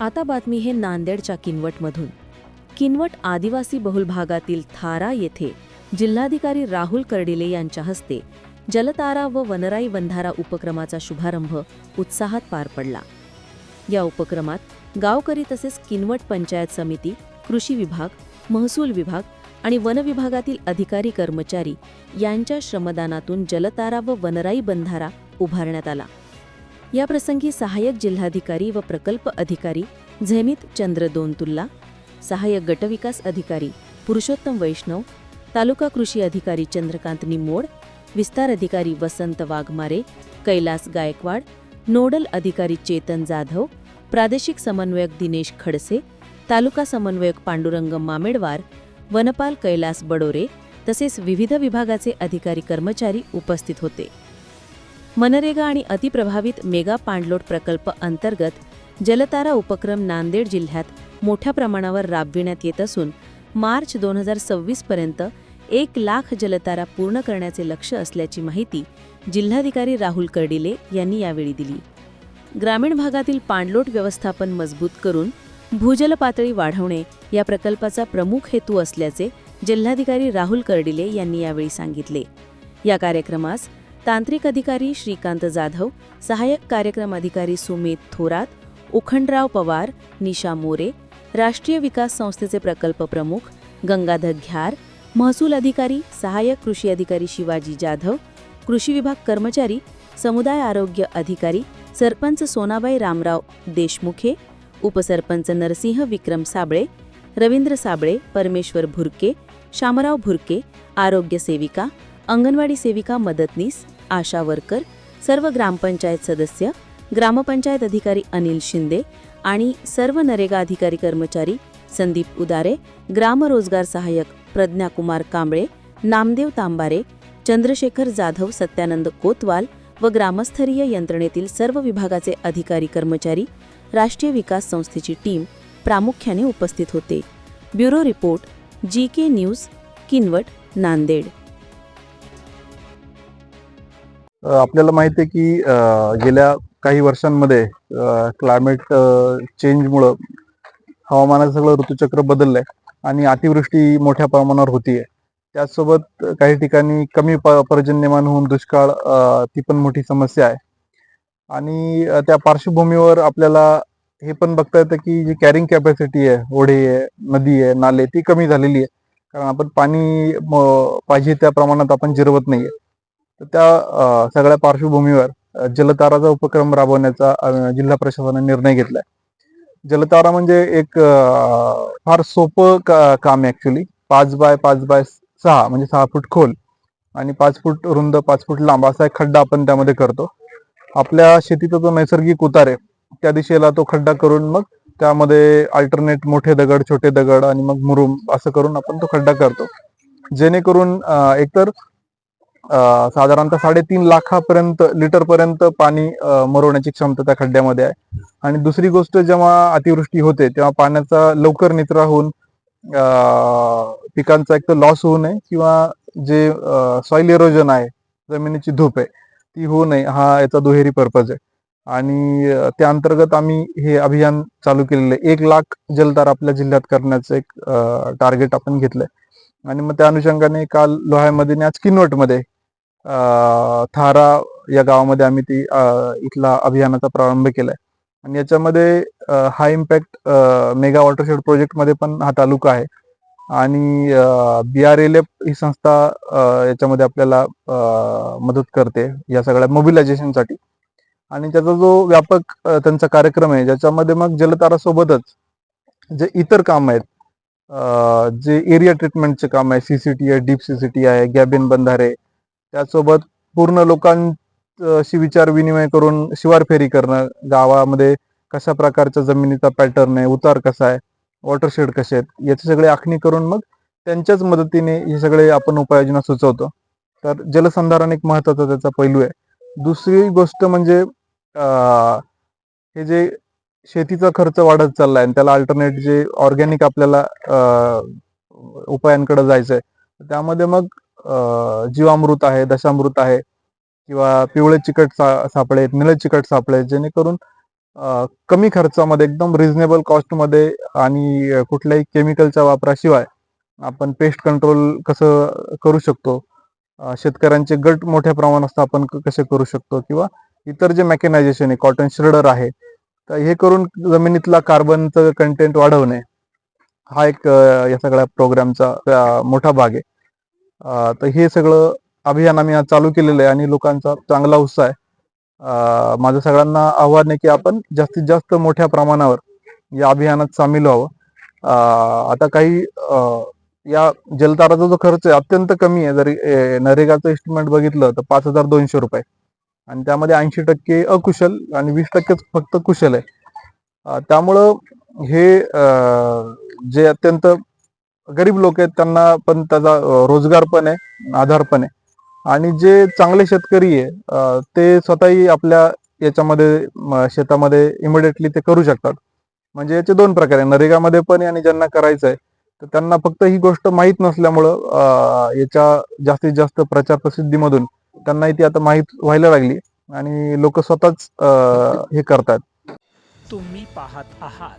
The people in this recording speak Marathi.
आता बातमी हे नांदेडच्या किनवटमधून. किनवट आदिवासी बहुल भागातील थारा येथे जिल्हाधिकारी राहुल कर्डिले यांच्या हस्ते जलतारा व वनराई बंधारा उपक्रमाचा शुभारंभ उत्साहात पार पडला. या उपक्रमात गावकरी तसेच किनवट पंचायत समिती कृषी विभाग महसूल विभाग आणि वन विभागातील अधिकारी कर्मचारी यांच्या श्रमदानातून जलतारा व वनराई बंधारा उभारण्यात आला. याप्रसंगी सहाय्यक जिल्हाधिकारी व प्रकल्प अधिकारी झेमित चंद्र दोनतुल्ला सहाय्यक गटविकास अधिकारी पुरुषोत्तम वैष्णव तालुका कृषी अधिकारी चंद्रकांत निमोड विस्तार अधिकारी वसंत वाघमारे कैलास गायकवाड नोडल अधिकारी चेतन जाधव प्रादेशिक समन्वयक दिनेश खडसे तालुका समन्वयक पांडुरंग मामेडवार वनपाल कैलास बडोरे तसेच विविध विभागाचे अधिकारी कर्मचारी उपस्थित होते. मनरेगा आणि अतिप्रभावित मेगा पाणलोट प्रकल्प अंतर्गत जलतारा उपक्रम नांदेड जिल्ह्यात मोठ्या प्रमाणावर राबविण्यात येत असून मार्च दोन हजार सव्वीसपर्यंत एक लाख जलतारा पूर्ण करण्याचे लक्ष असल्याची माहिती जिल्हाधिकारी राहुल कर्डिले यांनी यावेळी दिली. ग्रामीण भागातील पाणलोट व्यवस्थापन मजबूत करून भूजल पातळी वाढवणे या प्रकल्पाचा प्रमुख हेतू असल्याचे जिल्हाधिकारी राहुल कर्डिले यांनी यावेळी सांगितले. या कार्यक्रमास तांत्रिक अधिकारी श्रीकांत जाधव सहाय्यक कार्यक्रम अधिकारी सुमित थोरात उखंडराव पवार निशा मोरे राष्ट्रीय विकास संस्थेचे प्रकल्प प्रमुख गंगाधर घ्यार महसूल अधिकारी सहाय्यक कृषी अधिकारी शिवाजी जाधव कृषी विभाग कर्मचारी समुदाय आरोग्य अधिकारी सरपंच सोनाबाई रामराव देशमुखे उपसरपंच नरसिंह विक्रम साबळे रवींद्र साबळे परमेश्वर भुरके शामराव भुरके आरोग्य सेविका अंगणवाडी सेविका मदतनीस आशा वर्कर सर्व ग्रामपंचायत सदस्य ग्रामपंचायत अधिकारी अनिल शिंदे आणि सर्व नरेगा अधिकारी कर्मचारी संदीप उदारे ग्रामरोजगार सहाय्यक सहाय्यक प्रज्ञाकुमार कांबळे नामदेव तांबारे चंद्रशेखर जाधव सत्यानंद कोतवाल व ग्रामस्तरीय यंत्रणेतील सर्व विभागाचे अधिकारी कर्मचारी राष्ट्रीय विकास संस्थेची टीम प्रामुख्याने उपस्थित होते. Bureau report G K news Kinwat Nanded. आपल्याला माहिती आहे की गेल्या काही वर्षांमध्ये क्लायमेट चेंजमुळं हवामानाचं सगळं ऋतुचक्र बदललंय आणि अतिवृष्टी मोठ्या प्रमाणावर होतीये. त्याचसोबत काही ठिकाणी कमी पर्जन्यमान होऊन दुष्काळ ती पण मोठी समस्या आहे. आणि त्या पार्श्वभूमीवर आपल्याला हे पण बघता येतं की जी कॅरिंग कॅपॅसिटी आहे ओढे आहे नदी आहे नाले ती कमी झालेली आहे. कारण आपण पाणी पाहिजे त्या प्रमाणात आपण जिरवत नाहीये. त्या सगळ्या पार्श्वभूमीवर जलताराचा उपक्रम राबवण्याचा जिल्हा प्रशासनाने निर्णय घेतलाय. जलतारा म्हणजे एक फार सोपं का- काम आहे ऍक्च्युली पाच बाय पाच बाय सहा म्हणजे सहा फूट खोल आणि पाच फूट रुंद पाच फूट लांब असा एक खड्डा आपण त्यामध्ये करतो. आपल्या शेतीचा जो नैसर्गिक उतार आहे त्या दिशेला तो खड्डा करून मग त्यामध्ये अल्टरनेट मोठे दगड छोटे दगड आणि मग मुरुम असं करून आपण तो खड्डा करतो. जेणेकरून एकतर साधारणतः साडेतीन लाखापर्यंत लिटर पर्यंत पाणी मरवण्याची क्षमता त्या खड्ड्यामध्ये आहे. आणि दुसरी गोष्ट जेव्हा अतिवृष्टी होते तेव्हा पाण्याचा लवकर निचरा होऊन पिकांचा एक तर लॉस होऊ नये किंवा जे सॉइल इरोजन आहे जमिनीची धूप आहे ती होऊ नये हा याचा दुहेरी पर्पज आहे. आणि त्या अंतर्गत आम्ही हे अभियान चालू केलेलं आहे. एक लाख जलतार आपल्या जिल्ह्यात करण्याचं एक टार्गेट आपण घेतलंय. आणि मग त्या अनुषंगाने काल लोह्यामध्ये आणि आज किनवटमध्ये थारा या गावामध्ये आम्ही ती इथला अभियानाचा प्रारंभ केलाय. आणि याच्यामध्ये हाय इम्पॅक्ट मेगा वॉटरशेड प्रोजेक्टमध्ये पण हा तालुका आहे. आणि बी आर एल एफ ही संस्था याच्यामध्ये आपल्याला मदत करते या सगळ्या मोबिलायझेशनसाठी आणि त्याचा जो व्यापक त्यांचा कार्यक्रम आहे ज्याच्यामध्ये मग जलतारासोबतच जे इतर काम आहेत जे एरिया ट्रीटमेंटचे काम आहे सीसीटी आहे डीप सीसीटी आहे गॅबिन बंधारे त्यासोबत पूर्ण लोकांशी विचार विनिमय करून शिवार फेरी करणं गावामध्ये कशा प्रकारच्या जमिनीचा पॅटर्न आहे उतार कसा आहे वॉटरशेड कसे आहेत याचे सगळे आखणी करून मग त्यांच्याच मदतीने हे सगळे आपण उपाययोजना सुचवतो. तर जलसंधारण एक महत्त्वाचा त्याचा पैलू आहे. दुसरी गोष्ट म्हणजे हे जे शेतीचा खर्च वाढत चाललाय आणि त्याला अल्टरनेट जे ऑर्गॅनिक आपल्याला अं, उपायांकडे जायचंय त्यामध्ये मग जीवामृत आहे दशामृत आहे किंवा पिवळे चिकट सा- सापळे आहेत निळे चिकट सापळे आहेत जेणेकरून कमी खर्चामध्ये एकदम रिझनेबल कॉस्टमध्ये आणि कुठल्याही केमिकलच्या वापराशिवाय आपण पेस्ट कंट्रोल कसं करू शकतो? शेतकऱ्यांचे गट मोठ्या प्रमाणात स्थापन कसे करू शकतो? किंवा इतर जे मेकॅनायझेशन आहे कॉटन श्रेडर आहे तर हे करून जमिनीतला कार्बनचं कंटेंट वाढवणे हा एक या सगळ्या प्रोग्रामचा मोठा भाग आहे. तर हे सगळं अभियान आम्ही आज चालू केलेलं आहे आणि लोकांचा चांगला उत्साह आहे. माझं सगळ्यांना आव्हान आहे की आपण जास्तीत जास्त मोठ्या प्रमाणावर या अभियानात सामील व्हावं. आता काही या जलताराचा जो खर्च आहे अत्यंत कमी आहे. जरी ए, नरेगाचं एस्टिमेट बघितलं तर पाच हजार दोनशे रुपये. आणि त्यामध्ये ऐंशी टक्के अकुशल आणि वीस टक्केच फक्त कुशल आहे. त्यामुळं हे जे अत्यंत गरीब लोक आहेत त्यांना पण त्याचा रोजगार पण आहे आधार पण आहे. आणि जे चांगले शेतकरी आहे ते स्वतःही आपल्या याच्यामध्ये शेतामध्ये इमिडिएटली ते करू शकतात. म्हणजे याचे दोन प्रकार आहे. नरेगामध्ये पण आणि ज्यांना करायचं आहे तर त्यांना फक्त ही गोष्ट माहीत नसल्यामुळं याच्या जास्तीत जास्त प्रचार प्रसिद्धीमधून त्यांनाही ती आता माहीत व्हायला लागली आणि लोक स्वतःच हे करतात. तुम्ही पाहत आहात.